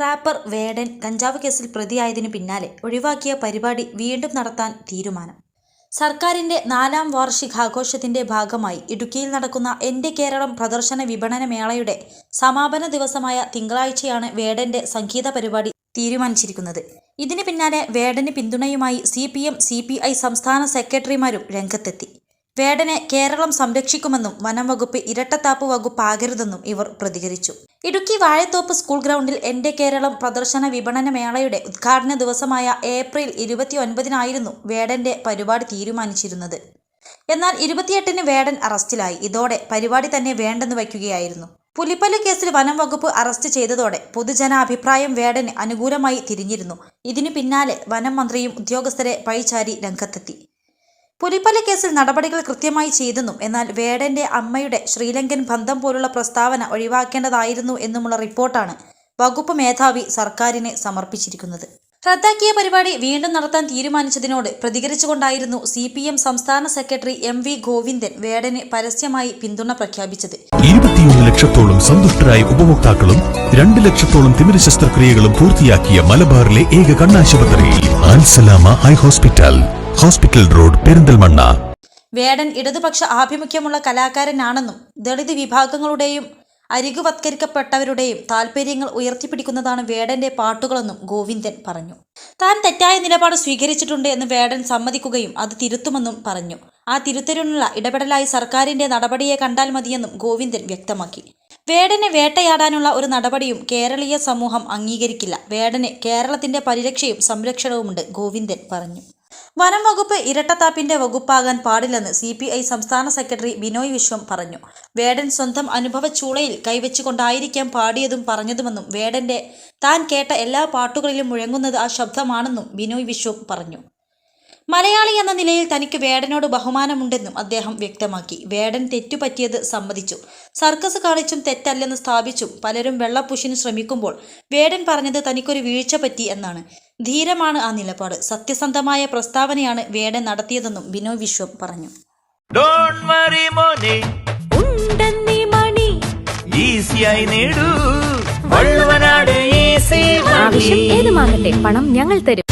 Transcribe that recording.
Wrapper വേടൻ കഞ്ചാവ് കേസിൽ പ്രതിയായതിനു പിന്നാലെ ഒഴിവാക്കിയ പരിപാടി വീണ്ടും നടത്താൻ തീരുമാനം. സർക്കാരിന്റെ നാലാം വാർഷികാഘോഷത്തിന്റെ ഭാഗമായി ഇടുക്കിയിൽ നടക്കുന്ന എന്റെ കേരളം പ്രദർശന വിപണന മേളയുടെ സമാപന ദിവസമായ തിങ്കളാഴ്ചയാണ് വേടന്റെ സംഗീത പരിപാടി തീരുമാനിച്ചിരിക്കുന്നത്. ഇതിന് പിന്നാലെ വേടന് പിന്തുണയുമായി C P M C P I സംസ്ഥാന സെക്രട്ടറിമാരും രംഗത്തെത്തി. വേടനെ കേരളം സംരക്ഷിക്കുമെന്നും വനം വകുപ്പ് ഇരട്ടത്താപ്പ് വകുപ്പാകരുതെന്നും ഇവർ പ്രതികരിച്ചു. ഇടുക്കി വാഴത്തോപ്പ് സ്കൂൾ ഗ്രൗണ്ടിൽ എന്റെ കേരളം പ്രദർശന വിപണന മേളയുടെ ഉദ്ഘാടന ദിവസമായ ഏപ്രിൽ ഇരുപത്തി ഒൻപതിനായിരുന്നു വേടന്റെ പരിപാടി തീരുമാനിച്ചിരുന്നത്. എന്നാൽ ഇരുപത്തിയെട്ടിന് വേടൻ അറസ്റ്റിലായി. ഇതോടെ പരിപാടി തന്നെ വേണ്ടെന്ന് വയ്ക്കുകയായിരുന്നു. പുലിപ്പല്ല് കേസിൽ വനം വകുപ്പ് അറസ്റ്റ് ചെയ്തതോടെ പൊതുജനാഭിപ്രായം വേടന് അനുകൂലമായി തിരിഞ്ഞിരുന്നു. ഇതിനു പിന്നാലെ വനം മന്ത്രിയും ഉദ്യോഗസ്ഥരെ പഴിചാരി രംഗത്തെത്തി. പുലിപ്പല്ല് കേസിൽ നടപടികൾ കൃത്യമായി ചെയ്തെന്നും എന്നാൽ വേടന്റെ അമ്മയുടെ ശ്രീലങ്കൻ ബന്ധം പോലുള്ള പ്രസ്താവന ഒഴിവാക്കേണ്ടതായിരുന്നു എന്നുമുള്ള റിപ്പോർട്ടാണ് വകുപ്പ് മേധാവി സർക്കാരിനെ സമർപ്പിച്ചിരിക്കുന്നത്. റദ്ദാക്കിയ പരിപാടി വീണ്ടും നടത്താൻ തീരുമാനിച്ചതിനോട് പ്രതികരിച്ചുകൊണ്ടായിരുന്നു സി പി എം സംസ്ഥാന സെക്രട്ടറി എം വി ഗോവിന്ദൻ വേടന് പരസ്യമായി പിന്തുണ പ്രഖ്യാപിച്ചത്. ഇരുപത്തിയൊന്ന് ലക്ഷത്തോളം സന്തുഷ്ടരായ ഉപഭോക്താക്കളും രണ്ട് ലക്ഷത്തോളം തിമിര ശസ്ത്രക്രിയകളും പൂർത്തിയാക്കിയ മലബാറിലെ ഏക കണ്ണാശുപത്രി Ansalama eye hospital. Hospital road Perinthalmanna. Vedan ഇടതുപക്ഷ ആഭിമുഖ്യമുള്ള കലാകാരനാണെന്നും ദളിത് വിഭാഗങ്ങളുടെയും അരികുവത്കരിക്കപ്പെട്ടവരുടെയും താൽപ്പര്യങ്ങൾ ഉയർത്തിപ്പിടിക്കുന്നതാണ് വേടന്റെ പാട്ടുകളെന്നും ഗോവിന്ദൻ പറഞ്ഞു. താൻ തെറ്റായ നിലപാട് സ്വീകരിച്ചിട്ടുണ്ട് എന്ന് വേടൻ സമ്മതിക്കുകയും അത് തിരുത്തുമെന്നും പറഞ്ഞു. ആ തിരുത്തലിനുള്ള ഇടപെടലായി സർക്കാരിന്റെ നടപടിയെ കണ്ടാൽ മതിയെന്നും ഗോവിന്ദൻ വ്യക്തമാക്കി. വേടനെ വേട്ടയാടാനുള്ള ഒരു നടപടിയും കേരളീയ സമൂഹം അംഗീകരിക്കില്ല. വേടന് കേരളത്തിന്റെ പരിരക്ഷയും സംരക്ഷണവുമുണ്ട് ഗോവിന്ദൻ പറഞ്ഞു. വനം വകുപ്പ് ഇരട്ടത്താപ്പിന്റെ വകുപ്പാകാൻ പാടില്ലെന്ന് സി പി ഐ സംസ്ഥാന സെക്രട്ടറി ബിനോയ് വിശ്വം പറഞ്ഞു. വേടൻ സ്വന്തം അനുഭവ ചൂളയിൽ കൈവച്ചുകൊണ്ടായിരിക്കാം പാടിയതും പറഞ്ഞതുമെന്നും വേടന്റെ താൻ കേട്ട എല്ലാ പാട്ടുകളിലും മുഴങ്ങുന്നത് ആ ശബ്ദമാണെന്നും ബിനോയ് വിശ്വം പറഞ്ഞു. മലയാളി എന്ന നിലയിൽ തനിക്ക് വേടനോട് ബഹുമാനമുണ്ടെന്നും അദ്ദേഹം വ്യക്തമാക്കി. വേടൻ തെറ്റുപറ്റിയത് സമ്മതിച്ചു. സർക്കസ് കാണിച്ചും തെറ്റല്ലെന്ന് സ്ഥാപിച്ചും പലരും വെള്ളപ്പുഷിന് ശ്രമിക്കുമ്പോൾ വേടൻ പറഞ്ഞത് തനിക്കൊരു വീഴ്ച പറ്റി എന്നാണ്. ധീരമാണ് ആ നിലപാട്. സത്യസന്ധമായ പ്രസ്താവനയാണ് വേടൻ നടത്തിയതെന്നും ബിനോയ് വിശ്വം പറഞ്ഞു. ഡോണ്ട് വറി മോനെ. ഉണ്ടെന്നീ മണി. ഈസിയായി നേടൂ. വള്ളുവനാട് ഈസി ആവശ്യം ഏതുമാകട്ടെ പണം ഞങ്ങൾ തരും.